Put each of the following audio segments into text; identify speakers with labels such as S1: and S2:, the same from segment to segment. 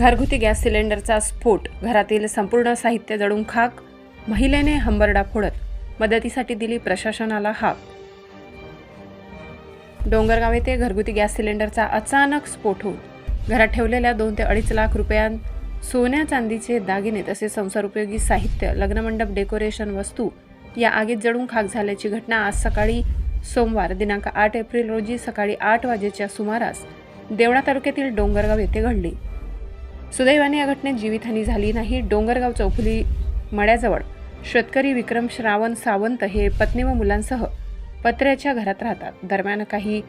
S1: घरगुती गॅस सिलेंडरचा स्फोट घरातील संपूर्ण साहित्य जळून खाक महिलेने हंबरडा फोडत मदतीसाठी दिली प्रशासनाला हाक. डोंगरगाव येथे घरगुती गॅस सिलेंडरचा अचानक स्फोट होऊन घरात ठेवलेल्या दोन ते अडीच लाख रुपयां सोन्या चांदीचे दागिने तसेच संसारोपयोगी साहित्य लग्नमंडप डेकोरेशन वस्तू या आगीत जळून खाक झाल्याची घटना आज सकाळी सोमवार दिनांक आठ एप्रिल रोजी सकाळी आठ वाजेच्या सुमारास देवळा तालुक्यातील डोंगरगाव येथे घडली. सुदैवाने या घटनेत जीवितहानी झाली नाही. डोंगरगाव चौफुली मळ्याजवळ शेतकरी विक्रम श्रावण सावंत हे पत्नी व मुलांसह पत्र्याच्या घरात राहतात. दरम्यान काही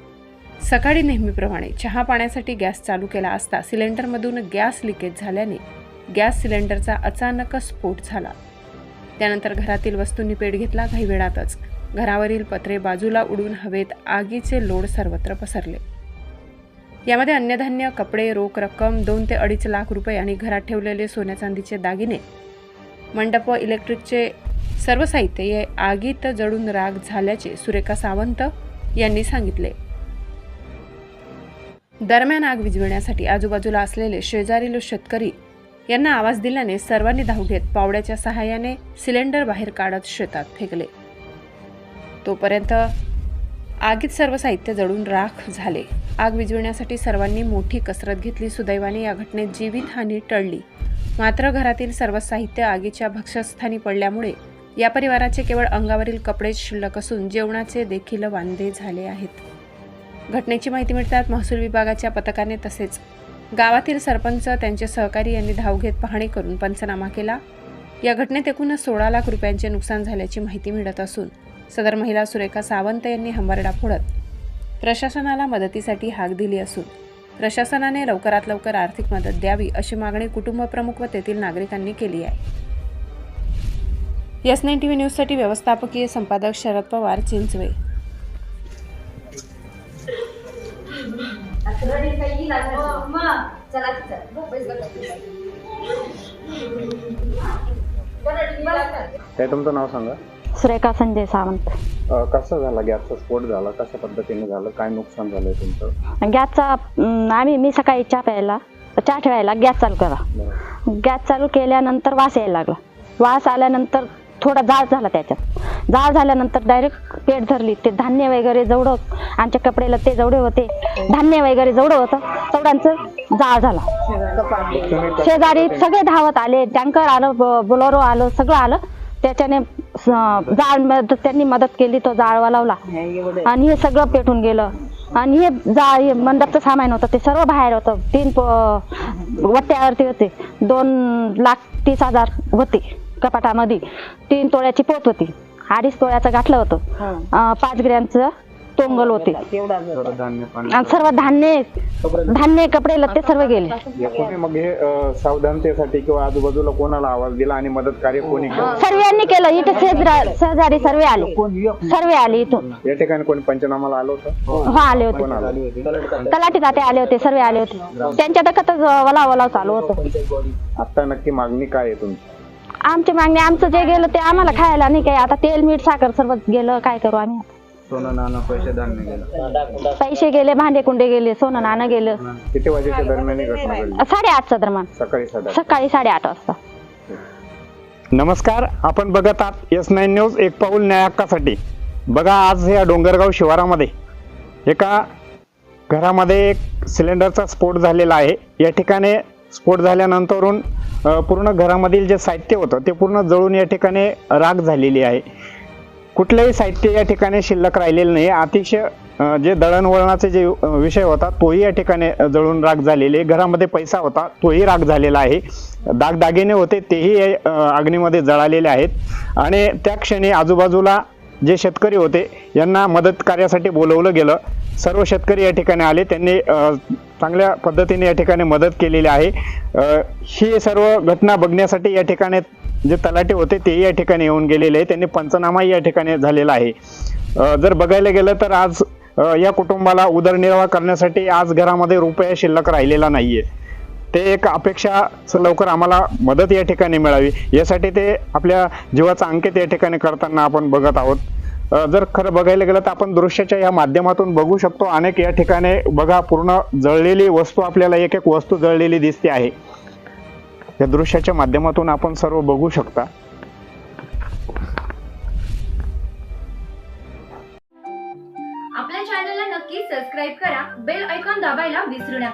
S1: सकाळी नेहमीप्रमाणे चहा पाण्यासाठी गॅस चालू केला असता सिलेंडरमधून गॅस लिकेज झाल्याने गॅस सिलेंडरचा अचानक स्फोट झाला. त्यानंतर घरातील वस्तूंनी पेट घेतला. काही वेळातच घरावरील पत्रे बाजूला उडून हवेत आगीचे लोड सर्वत्र पसरले. यामध्ये अन्नधान्य कपडे रोख रक्कम दोन ते अडीच लाख रुपये आणि घरात ठेवलेले सोन्या चांदीचे दागिने. मंडप व इलेक्ट्रिकचे सर्व साहित्य हे आगीत जळून राग झाल्याचे सुरेखा सावंत यांनी सांगितले. दरम्यान आग विझविण्यासाठी आजूबाजूला असलेले शेजारील शेतकरी यांना आवाज दिल्याने सर्वांनी धाव घेत पावड्याच्या सहाय्याने सिलेंडर बाहेर काढत शेतात फेकले. तोपर्यंत आगीत सर्व साहित्य जळून राख झाले. आग विझविण्यासाठी सर्वांनी मोठी कसरत घेतली. सुदैवाने या घटनेत जीवितहानी टळली. मात्र घरातील सर्व साहित्य आगीच्या भक्षस्थानी पडल्यामुळे या परिवाराचे केवळ अंगावरील कपडेच शिल्लक असून जेवणाचे देखील वांदे झाले आहेत. घटनेची माहिती मिळताच महसूल विभागाच्या पथकाने तसेच गावातील सरपंच त्यांचे सहकारी यांनी धाव घेत पाहणी करून पंचनामा केला. या घटनेत एकूण सोळा लाख रुपयांचे नुकसान झाल्याची माहिती मिळत असून सदर महिला सुरेखा सावंत यांनी हंबरडा फोडत प्रशासनाला मदतीसाठी हाक दिली असून प्रशासनाने लवकरात लवकर आर्थिक मदत द्यावी अशी मागणी कुटुंब प्रमुख व तेथील नागरिकांनी केली आहे. एस नाईन टी व्ही न्यूजसाठी व्यवस्थापकीय संपादक शरद पवार चिंचवे.
S2: काय तुमचं नाव सांगा?
S3: सुरेखा संजय सावंत.
S2: अ, कसा झाला? गॅसचा स्फोट झाला? कशा पद्धतीने झालं? काय नुकसान झालंय तुमचं?
S3: गॅसचा अं, आम्ही मी सकाळी चहा प्यायला चहा ठेवायला गॅस चालू करा
S2: बरं.
S3: गॅस चालू केल्यानंतर वास यायला लागला. वास आल्यानंतर थोडा जाळ झाला त्याच्यात. जाळ झाल्यानंतर डायरेक्ट पेट धरली ते धान्य वगैरे जेवढं आमच्या कपडेला ते जेवढे होते धान्य वगैरे जेवढं होतं तेवढ्यांचं जाळ झाला.
S2: तुम्ही
S3: शेजारी सगळे धावत आले टँकर आलं ब- बोलेरो आलं सगळं आलं. त्याच्याने जाळ त्यांनी मदत केली तो जाळ वालावला आणि हे सगळं पेटून गेलं. आणि हे जाळ हे मंडपचं सामान होतं ते सर्व बाहेर होतं. तीन प- वट्ट्यावरती होते. दोन लाख तीस हजार होते कपाटामध्ये. तीन तोळ्याची पोत होती. अडीच तोळ्याचं गाठलं होतं. पाच ग्रॅमचं तोंगल होते.
S2: सर्व धान्य पाणी.
S3: आणि सर्व धान्य धान्य कपडे लत्ते सर्व गेले.
S2: कोणी मग हे अ, सावधानतेसाठी किंवा आजूबाजूला कोणाला आवाज दिला आणि मदत कार्य कोणी केलं?
S3: सर्वांनी केलं. इथे शेजरा- शेजारी सर्व आले. सर्व आले इथून.
S2: या ठिकाणी कोणी पंचनामाला आलं होतं?
S3: हा आले होते.
S2: कोण आलं?
S3: तलाठी ताते आले होते सर्व आले होते. त्यांच्या दखतच वला वला चालू होतं.
S2: आता नक्की मागणी काय आहे तुमची?
S3: आमची मागणी आमचं जे गेलं ते आम्हाला खायला नाही काय आता तेल मीठ साखर सर्व गेलं. काय करू आम्ही?
S2: सोनं नाणं पैसे धान्य गेलं.
S3: पैसे गेले भांडे कुंडे गेले सोनं नाणं गेलं.
S2: किती वाजेच्या दरम्यान ही घटना घडली
S3: साडेआठचा दरम्यान.
S2: सकाळी साडे
S3: सकाळी साडेआठ वाजता.
S4: नमस्कार आपण बघत आहात एस नाईन न्यूज एक पाऊल न्याय हक्कासाठी. बघा आज या डोंगरगाव शिवारामध्ये एका घरामध्ये एक सिलेंडरचा स्फोट झालेला आहे. या ठिकाणी स्फोट झाल्यानंतरून अ, पूर्ण घरामधील जे साहित्य होतं ते पूर्ण जळून या ठिकाणी राख झालेली आहे. कुठलंही साहित्य या ठिकाणी शिल्लक राहिलेलं नाही. अतिशय जे दळणवळणाचे जे विषय होता तोही या ठिकाणी जळून राग झालेले आहे. घरामध्ये पैसा होता तोही राग झालेला आहे. दागदागिने होते तेही अग्नीमध्ये जळालेले आहेत. आणि त्या क्षणी आजूबाजूला जे शेतकरी होते यांना मदत कार्यासाठी बोलवलं गेलं. सर्व शेतकरी या ठिकाणी आले. त्यांनी चांगल्या पद्धतीने या ठिकाणी मदत केलेली आहे. ही सर्व घटना बघण्यासाठी या ठिकाणी जे तलाटे होते ते या ठिकाणी येऊन गेलेले आहे. त्यांनी पंचनामा या ठिकाणी झालेला आहे. जर बघायला गेलं तर आज या कुटुंबाला उदरनिर्वाह करण्यासाठी आज घरामध्ये रुपया शिल्लक राहिलेला नाहीये. ते एक अपेक्षा लवकर आम्हाला मदत या ठिकाणी मिळावी. यासाठी ते आपल्या जीवाचा अंकित या ठिकाणी करताना आपण बघत आहोत. जर खरं बघायला गेलं तर आपण दृश्याच्या या माध्यमातून बघू शकतो. अनेक या ठिकाणी बघा पूर्ण जळलेली वस्तू आपल्याला एक एक वस्तू जळलेली दिसते आहे. या दृश्याच्या माध्यमातून आपण सर्व बघू शकता.
S5: आपल्या चॅनलला नक्की सबस्क्राईब करा बेल ऐकॉन दाबायला विसरू नका.